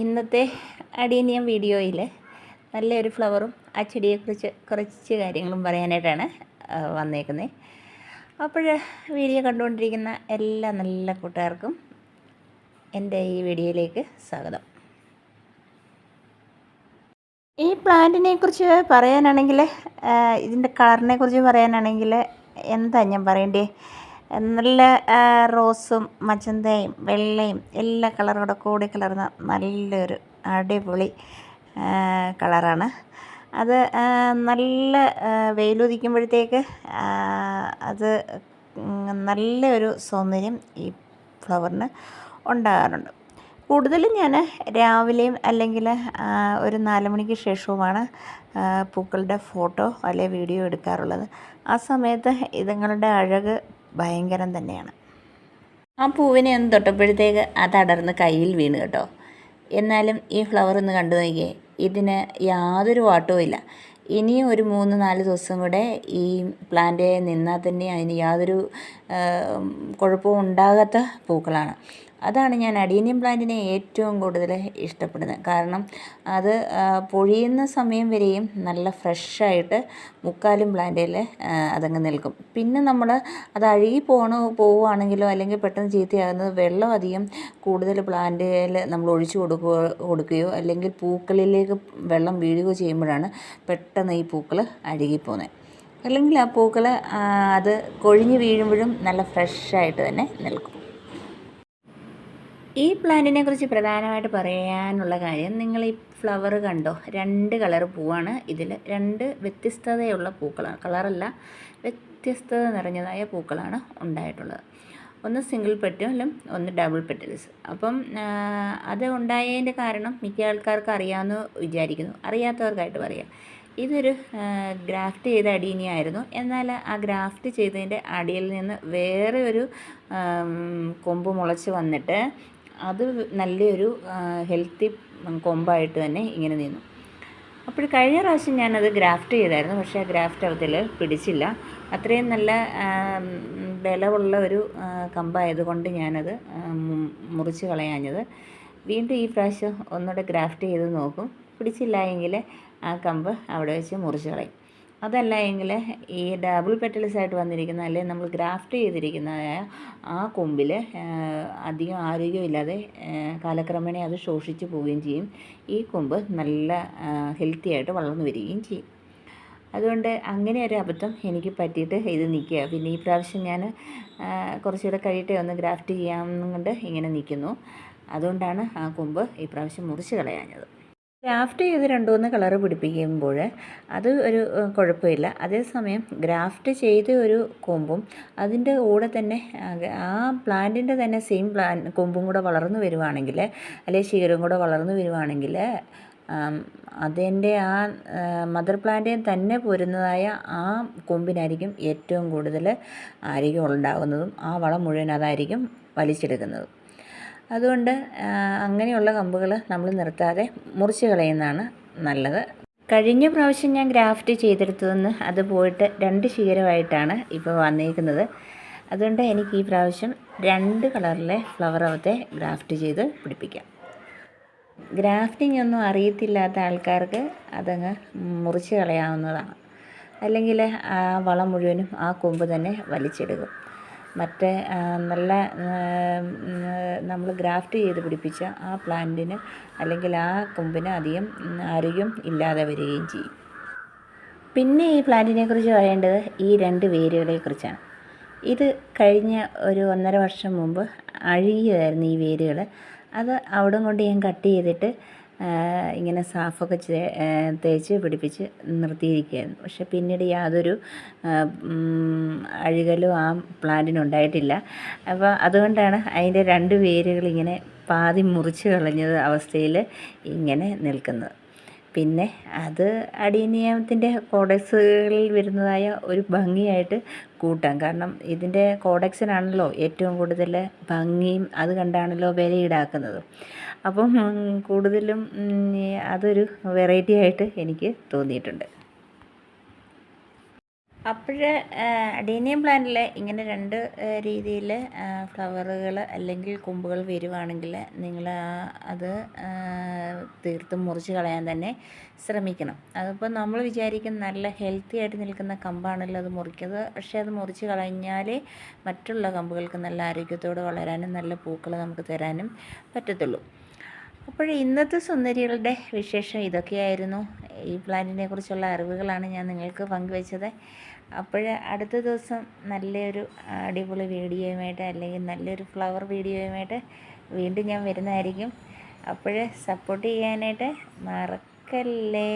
ഇന്നത്തെ അടീനിയം വീഡിയോയിൽ നല്ലൊരു ഫ്ലവറും ആ ചെടിയെക്കുറിച്ച് കുറച്ച് കാര്യങ്ങളും പറയാനായിട്ടാണ് വന്നേക്കുന്നത് അപ്പോൾ വീഡിയോ കണ്ടുകൊണ്ടിരിക്കുന്ന എല്ലാ നല്ല കൂട്ടുകാർക്കും എന്റെ ഈ വീഡിയോയിലേക്ക് സ്വാഗതം. ഈ പ്ലാന്റിനെ കുറിച്ച് പറയാനാണെങ്കിൽ ഇതിന്റെ കളറിനെ കുറിച്ച് പറയാനാണെങ്കിൽ എന്താ ഞാൻ പറയണ്ടേ? നല്ല റോസും മജന്തയും വെള്ളയും എല്ലാ കളറും കൂടെ കലർന്ന നല്ലൊരു അടിപൊളി കളറാണ്. അത് നല്ല വെയിലുദിക്കുമ്പോഴത്തേക്ക് അത് നല്ലൊരു സൗന്ദര്യം ഈ ഫ്ലവറിന് ഉണ്ടാകാറുണ്ട്. കൂടുതലും ഞാൻ രാവിലെയും അല്ലെങ്കിൽ ഒരു നാല് മണിക്ക് ശേഷവുമാണ് പൂക്കളുടെ ഫോട്ടോ അല്ലെങ്കിൽ വീഡിയോ എടുക്കാറുള്ളത്. ആ സമയത്ത് ഇതുങ്ങളുടെ അഴക് ഭയങ്കരം തന്നെയാണ്. ആ പൂവിനെ ഒന്ന് തൊട്ടപ്പോഴത്തേക്ക് അത് അടർന്ന് കയ്യിൽ വീണ് കേട്ടോ. എന്നാലും ഈ ഫ്ലവർ ഒന്ന് കണ്ടു നോക്കിയേ ഇതിന് യാതൊരു വാട്ടവും ഇല്ല. ഇനിയും ഒരു മൂന്ന് നാല് ദിവസം കൂടെ ഈ പ്ലാന്റ് നിന്നാൽ തന്നെ അതിന് യാതൊരു കുഴപ്പവും ഉണ്ടാകാത്ത പൂക്കളാണ്. അതാണ് ഞാൻ അഡീനിയം പ്ലാന്റിനെ ഏറ്റവും കൂടുതൽ ഇഷ്ടപ്പെടുന്നത്. കാരണം അത് പൊഴിയുന്ന സമയം വരെയും നല്ല ഫ്രഷായിട്ട് മുക്കാലും പ്ലാന്റിൽ അതങ്ങ് നിൽക്കും. പിന്നെ നമ്മൾ അത് അഴുകി പോകണ പോവുകയാണെങ്കിലോ അല്ലെങ്കിൽ പെട്ടെന്ന് ചീത്തയാകുന്നത് വെള്ളം അധികം കൂടുതൽ പ്ലാന്റിൽ നമ്മൾ ഒഴിച്ചു കൊടുക്കുക കൊടുക്കുകയോ അല്ലെങ്കിൽ പൂക്കളിലേക്ക് വെള്ളം വീഴുകയോ ചെയ്യുമ്പോഴാണ് പെട്ടെന്ന് ഈ പൂക്കൾ അഴുകിപ്പോകുന്നത് അല്ലെങ്കിൽ ആ പൂക്കൾ അത് കൊഴിഞ്ഞ് വീഴുമ്പോഴും നല്ല ഫ്രഷായിട്ട് തന്നെ നിൽക്കും. ഈ പ്ലാന്റിനെ കുറിച്ച് പ്രധാനമായിട്ട് പറയാനുള്ള കാര്യം നിങ്ങൾ ഈ ഫ്ലവർ കണ്ടോ? രണ്ട് കളർ പൂവാണ്. ഇതിൽ രണ്ട് വ്യത്യസ്തതയുള്ള പൂക്കളാണ് കളറല്ല വ്യത്യസ്തത നിറഞ്ഞതായ പൂക്കളാണ് ഉണ്ടായിട്ടുള്ളത്. ഒന്ന് സിംഗിൾ പെറ്റലും ഒന്ന് ഡബിൾ പെറ്റൽസ്. അപ്പം അത് ഉണ്ടായതിന്റെ കാരണം മിക്ക ആൾക്കാർക്ക് അറിയാമെന്ന് വിചാരിക്കുന്നു. അറിയാത്തവർക്കായിട്ട് പറയാം. ഇതൊരു ഗ്രാഫ്റ്റ് ചെയ്ത അടീനിയായിരുന്നു. എന്നാൽ ആ ഗ്രാഫ്റ്റ് ചെയ്തതിന്റെ അടിയിൽ നിന്ന് വേറെ ഒരു കൊമ്പ് മുളച്ച് വന്നിട്ട് അത് നല്ലൊരു ഹെൽത്തി കൊമ്പായിട്ട് തന്നെ ഇങ്ങനെ നിന്നു. അപ്പോൾ കഴിഞ്ഞ പ്രാവശ്യം ഞാനത് ഗ്രാഫ്റ്റ് ചെയ്തായിരുന്നു. പക്ഷേ ആ ഗ്രാഫ്റ്റ് അതിൽ പിടിച്ചില്ല. അത്രയും നല്ല ബലമുള്ള ഒരു കമ്പായതുകൊണ്ട് ഞാനത് മുറിച്ച് കളയാഞ്ഞത്. വീണ്ടും ഈ പ്രാവശ്യം ഒന്നുകൂടെ ഗ്രാഫ്റ്റ് ചെയ്ത് നോക്കും. പിടിച്ചില്ല എങ്കിൽ ആ കമ്പ് അവിടെ വെച്ച് മുറിച്ച് കളയും. അതല്ല എങ്കിൽ ഈ ഡബിൾ പെറ്റൽസ് ആയിട്ട് വന്നിരിക്കുന്ന അല്ലെങ്കിൽ നമ്മൾ ഗ്രാഫ്റ്റ് ചെയ്തിരിക്കുന്ന ആ കൊമ്പിൽ അധികം ആരോഗ്യമില്ലാതെ കാലക്രമേണ അത് ശോഷിച്ച് പോവുകയും ചെയ്യും. ഈ കൊമ്പ് നല്ല ഹെൽത്തി ആയിട്ട് വളർന്നു വരികയും ചെയ്യും. അതുകൊണ്ട് അങ്ങനെ ഒരു അബദ്ധം എനിക്ക് പറ്റിയിട്ട് ഇത് നിൽക്കുക. പിന്നെ ഈ പ്രാവശ്യം ഞാൻ കുറച്ചുകൂടെ കഴിയട്ടെ ഒന്ന് ഗ്രാഫ്റ്റ് ചെയ്യാമെന്നും കൊണ്ട് ഇങ്ങനെ നിൽക്കുന്നു. അതുകൊണ്ടാണ് ആ കൊമ്പ് ഈ പ്രാവശ്യം മുറിച്ച് കളയാഞ്ഞത്. ഗ്രാഫ്റ്റ് ചെയ്ത് രണ്ട് മൂന്ന് കളറ് പിടിപ്പിക്കുമ്പോൾ അത് ഒരു കുഴപ്പമില്ല. അതേസമയം ഗ്രാഫ്റ്റ് ചെയ്ത ഒരു കൊമ്പും അതിന്റെ കൂടെ തന്നെ ആ പ്ലാന്റിന്റെ തന്നെ സെയിം പ്ലാൻ കൊമ്പും കൂടെ വളർന്നു വരുവാണെങ്കിൽ അല്ലെങ്കിൽ ശിഖരം കൂടെ വളർന്നു വരുവാണെങ്കിൽ അതിന്റെ ആ മദർ പ്ലാന്റിൽ തന്നെ പോരുന്നതായ ആ കൊമ്പിനായിരിക്കും ഏറ്റവും കൂടുതൽ ആരോഗ്യം ഉണ്ടാകുന്നതും ആ വളം മുഴുവൻ അതായിരിക്കും വലിച്ചെടുക്കുന്നതും. അതുകൊണ്ട് അങ്ങനെയുള്ള കമ്പുകൾ നമ്മൾ നിർത്താതെ മുറിച്ച് കളയുന്നതാണ് നല്ലത്. കഴിഞ്ഞ പ്രാവശ്യം ഞാൻ ഗ്രാഫ്റ്റ് ചെയ്തെടുത്തതെന്ന് അത് പോയിട്ട് രണ്ട് ശീരമായിട്ടാണ് ഇപ്പോൾ വന്നിരിക്കുന്നത് അതുകൊണ്ട് എനിക്ക് ഈ പ്രാവശ്യം രണ്ട് കളറിലെ ഫ്ലവർ അവത്തെ ഗ്രാഫ്റ്റ് ചെയ്ത് പിടിപ്പിക്കാം. ഗ്രാഫ്റ്റിംഗ് ഒന്നും അറിയത്തില്ലാത്ത ആൾക്കാർക്ക് അതങ്ങ് മുറിച്ച് കളയാവുന്നതാണ്. അല്ലെങ്കിൽ ആ വളം മുഴുവനും ആ കൊമ്പ് തന്നെ വലിച്ചെടുക്കും. മറ്റേ നല്ല നമ്മൾ ഗ്രാഫ്റ്റ് ചെയ്ത് പിടിപ്പിച്ച ആ പ്ലാന്റിന് അല്ലെങ്കിൽ ആ കൊമ്പിന് അധികം ആരോഗ്യം ഇല്ലാതെ വരികയും ചെയ്യും. പിന്നെ ഈ പ്ലാന്റിനെ കുറിച്ച് പറയേണ്ടത് ഈ രണ്ട് വേരുകളെ കുറിച്ചാണ്. ഇത് കഴിഞ്ഞ ഒരു ഒന്നര വർഷം മുമ്പ് അഴുകിയതായിരുന്നു ഈ വേരുകൾ അത് അവിടം കൊണ്ട് ഞാൻ കട്ട് ചെയ്തിട്ട് ഇങ്ങനെ സാഫൊക്കെ തേച്ച് പിടിപ്പിച്ച് നിർത്തിയിരിക്കുകയായിരുന്നു. പക്ഷെ പിന്നീട് യാതൊരു അഴുകലും ആ പ്ലാന്റിനുണ്ടായിട്ടില്ല അപ്പോൾ അതുകൊണ്ടാണ് അതിന്റെ രണ്ട് വേരുകളിങ്ങനെ പാതി മുറിച്ച് കളഞ്ഞത് അവസ്ഥയിൽ ഇങ്ങനെ നിൽക്കുന്നത്. പിന്നെ അത് അടീനിയത്തിന്റെ കോഡക്സുകളിൽ വരുന്നതായ ഒരു ഭംഗിയായിട്ട് കൂട്ടാം. കാരണം ഇതിന്റെ കോഡക്സിനാണല്ലോ ഏറ്റവും കൂടുതൽ ഭംഗിയും അത് കണ്ടാണല്ലോ വില ഈടാക്കുന്നത് അപ്പം കൂടുതലും അതൊരു വെറൈറ്റി ആയിട്ട് എനിക്ക് തോന്നിയിട്ടുണ്ട്. അപ്പോൾ അഡീനിയം പ്ലാന്റിൽ ഇങ്ങനെ രണ്ട് രീതിയിൽ ഫ്ലവറുകൾ അല്ലെങ്കിൽ കൊമ്പുകൾ വരുവാണെങ്കിൽ നിങ്ങൾ അത് തീർത്ത് മുറിച്ച് കളയാൻ തന്നെ ശ്രമിക്കണം. അതിപ്പോൾ നമ്മൾ വിചാരിക്കും നല്ല ഹെൽത്തി ആയിട്ട് നിൽക്കുന്ന കമ്പാണല്ലോ അത് മുറിക്കുന്നത്. പക്ഷേ അത് മുറിച്ച് കളഞ്ഞാൽ മറ്റുള്ള കമ്പുകൾക്ക് നല്ല ആരോഗ്യത്തോടെ വളരാനും നല്ല പൂക്കൾ നമുക്ക് തരാനും പറ്റത്തുള്ളൂ. അപ്പോൾ ഇന്നത്തെ സുന്ദരികളുടെ വിശേഷം ഇതൊക്കെയായിരുന്നു. ഈ പ്ലാന്റിനെ കുറിച്ചുള്ള അറിവുകളാണ് ഞാൻ നിങ്ങൾക്ക് പങ്കുവച്ചത്. അപ്പോൾ അടുത്ത ദിവസം നല്ലൊരു അടിപൊളി വീഡിയോയുമായിട്ട് അല്ലെങ്കിൽ നല്ലൊരു ഫ്ലവർ വീഡിയോയുമായിട്ട് വീണ്ടും ഞാൻ വരുന്നതായിരിക്കും. അപ്പോൾ സപ്പോർട്ട് ചെയ്യാനായിട്ട് മറക്കല്ലേ?